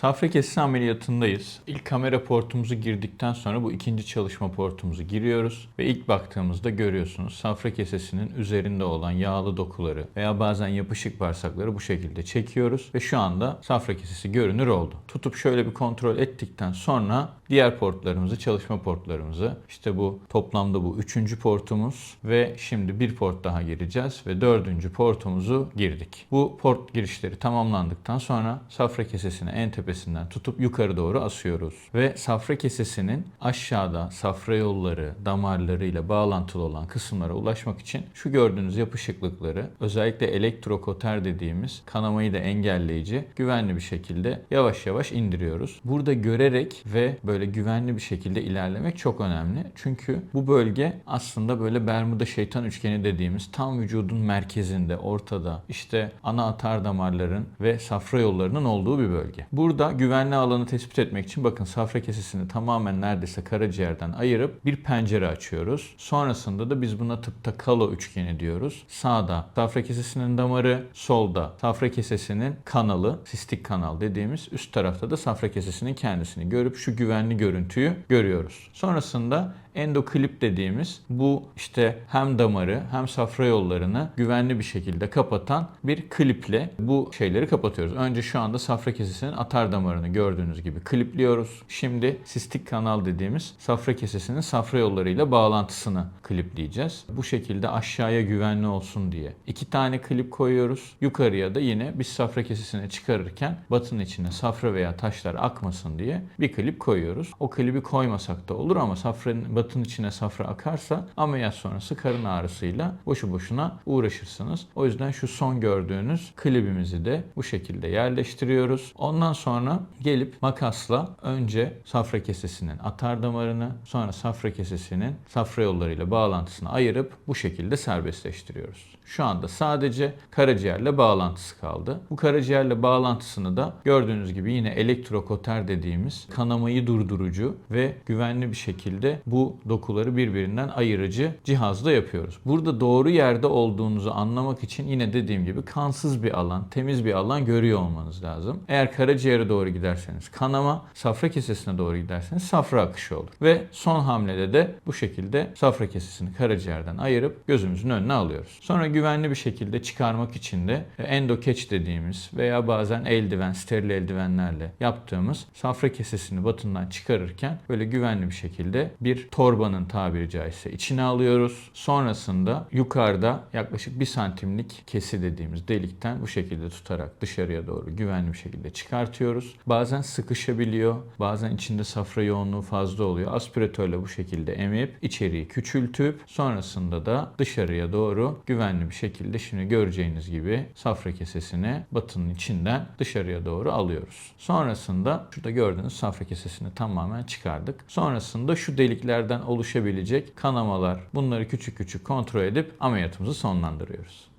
Safra kesesi ameliyatındayız. İlk kamera portumuzu girdikten sonra bu ikinci çalışma portumuzu giriyoruz ve ilk baktığımızda görüyorsunuz safra kesesinin üzerinde olan yağlı dokuları veya bazen yapışık bağırsakları bu şekilde çekiyoruz ve şu anda safra kesesi görünür oldu. Tutup şöyle bir kontrol ettikten sonra diğer portlarımızı, çalışma portlarımızı işte bu toplamda bu üçüncü portumuz ve şimdi bir port daha gireceğiz ve dördüncü portumuzu girdik. Bu port girişleri tamamlandıktan sonra safra kesesini en tepesinden tutup yukarı doğru asıyoruz. Ve safra kesesinin aşağıda safra yolları, damarlarıyla bağlantılı olan kısımlara ulaşmak için şu gördüğünüz yapışıklıkları özellikle elektrokoter dediğimiz kanamayı da engelleyici güvenli bir şekilde yavaş yavaş indiriyoruz. Burada görerek ve böyle güvenli bir şekilde ilerlemek çok önemli. Çünkü bu bölge aslında böyle Bermuda şeytan üçgeni dediğimiz tam vücudun merkezinde, ortada işte ana atar damarların ve safra yollarının olduğu bir bölge. Burada güvenli alanı tespit etmek için bakın safra kesesini tamamen neredeyse karaciğerden ayırıp bir pencere açıyoruz. Sonrasında da biz buna tıpta kalo üçgeni diyoruz. Sağda safra kesesinin damarı, solda safra kesesinin kanalı, sistik kanal dediğimiz üst tarafta da safra kesesinin kendisini görüp şu güvenli görüntüyü görüyoruz. Sonrasında endoklip dediğimiz bu işte hem damarı hem safra yollarını güvenli bir şekilde kapatan bir kliple bu şeyleri kapatıyoruz. Önce şu anda safra kesesinin atar damarını gördüğünüz gibi klipliyoruz. Şimdi sistik kanal dediğimiz safra kesesinin safra yollarıyla bağlantısını klipleyeceğiz. Bu şekilde aşağıya güvenli olsun diye. iki tane klip koyuyoruz. Yukarıya da yine biz safra kesesini çıkarırken batın içine safra veya taşlar akmasın diye bir klip koyuyoruz. O klibi koymasak da olur ama safranın batın içine safra akarsa ameliyat sonrası karın ağrısıyla boşu boşuna uğraşırsınız. O yüzden şu son gördüğünüz klibimizi de bu şekilde yerleştiriyoruz. Ondan sonra gelip makasla önce safra kesesinin atar damarını sonra safra kesesinin safra yollarıyla bağlantısını ayırıp bu şekilde serbestleştiriyoruz. Şu anda sadece karaciğerle bağlantısı kaldı. Bu karaciğerle bağlantısını da gördüğünüz gibi yine elektrokoter dediğimiz kanamayı durdurucu ve güvenli bir şekilde bu dokuları birbirinden ayırıcı cihazla yapıyoruz. Burada doğru yerde olduğunuzu anlamak için yine dediğim gibi kansız bir alan, temiz bir alan görüyor olmanız lazım. Eğer karaciğere doğru giderseniz kanama, safra kesesine doğru giderseniz safra akışı olur. Ve son hamlede de bu şekilde safra kesesini karaciğerden ayırıp gözümüzün önüne alıyoruz. Sonra güvenli bir şekilde çıkarmak için de endokeç dediğimiz veya bazen eldiven, steril eldivenlerle yaptığımız safra kesesini batından çıkarırken böyle güvenli bir şekilde bir torbanın tabiri caizse içine alıyoruz. Sonrasında yukarıda yaklaşık bir santimlik kesi dediğimiz delikten bu şekilde tutarak dışarıya doğru güvenli bir şekilde çıkartıyoruz. Bazen sıkışabiliyor, bazen içinde safra yoğunluğu fazla oluyor. Aspiratörle bu şekilde emip içeriği küçültüp sonrasında da dışarıya doğru güvenli bir şekilde şimdi göreceğiniz gibi safra kesesini batının içinden dışarıya doğru alıyoruz. Sonrasında şurada gördüğünüz safra kesesini tamamen çıkardık. Sonrasında şu deliklerden oluşabilecek kanamalar bunları küçük küçük kontrol edip ameliyatımızı sonlandırıyoruz.